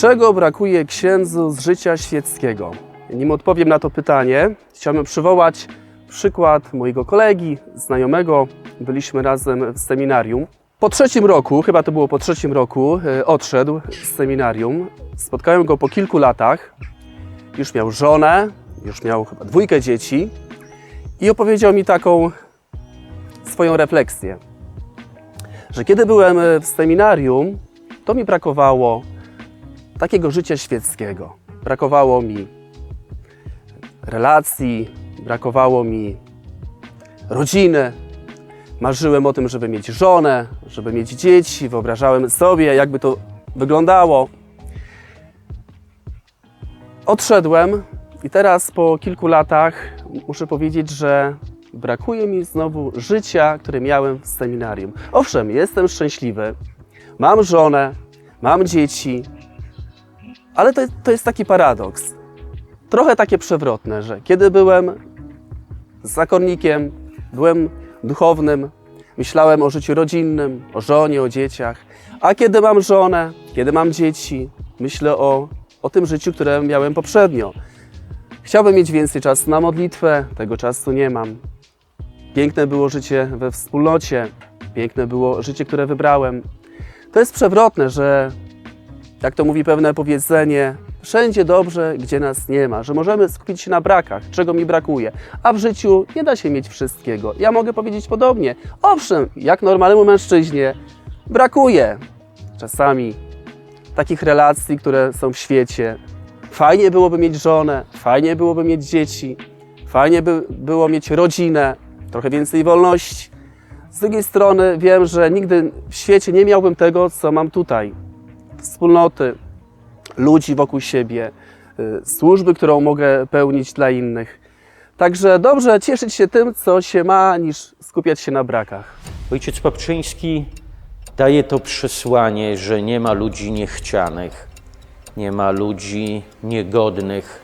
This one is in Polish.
Czego brakuje księdzu z życia świeckiego? Nim odpowiem na to pytanie, chciałbym przywołać przykład mojego kolegi, znajomego. Byliśmy razem w seminarium. Po trzecim roku, chyba to było po trzecim roku, e, odszedł z seminarium. Spotkałem go po kilku latach. Już miał żonę, już miał chyba dwójkę dzieci i opowiedział mi taką swoją refleksję, że kiedy byłem w seminarium, to mi brakowało takiego życia świeckiego. Brakowało mi relacji, brakowało mi rodziny. Marzyłem o tym, żeby mieć żonę, żeby mieć dzieci, wyobrażałem sobie, jakby to wyglądało. Odszedłem i teraz po kilku latach muszę powiedzieć, że brakuje mi znowu życia, które miałem w seminarium. Owszem, jestem szczęśliwy, mam żonę, mam dzieci, ale to, to jest taki paradoks. Trochę takie przewrotne, że kiedy byłem zakonnikiem, byłem duchownym, myślałem o życiu rodzinnym, o żonie, o dzieciach, a kiedy mam żonę, kiedy mam dzieci, myślę o, o tym życiu, które miałem poprzednio. Chciałbym mieć więcej czasu na modlitwę, tego czasu nie mam. Piękne było życie we wspólnocie, piękne było życie, które wybrałem. To jest przewrotne, że jak to mówi pewne powiedzenie, wszędzie dobrze, gdzie nas nie ma, że możemy skupić się na brakach, czego mi brakuje, a w życiu nie da się mieć wszystkiego. Ja mogę powiedzieć podobnie. Owszem, jak normalnemu mężczyźnie, brakuje czasami takich relacji, które są w świecie. Fajnie byłoby mieć żonę, fajnie byłoby mieć dzieci, fajnie by było mieć rodzinę, trochę więcej wolności. Z drugiej strony wiem, że nigdy w świecie nie miałbym tego, co mam tutaj wspólnoty, ludzi wokół siebie, y, służby, którą mogę pełnić dla innych. Także dobrze cieszyć się tym, co się ma, niż skupiać się na brakach. Ojciec Papczyński daje to przesłanie, że nie ma ludzi niechcianych, nie ma ludzi niegodnych,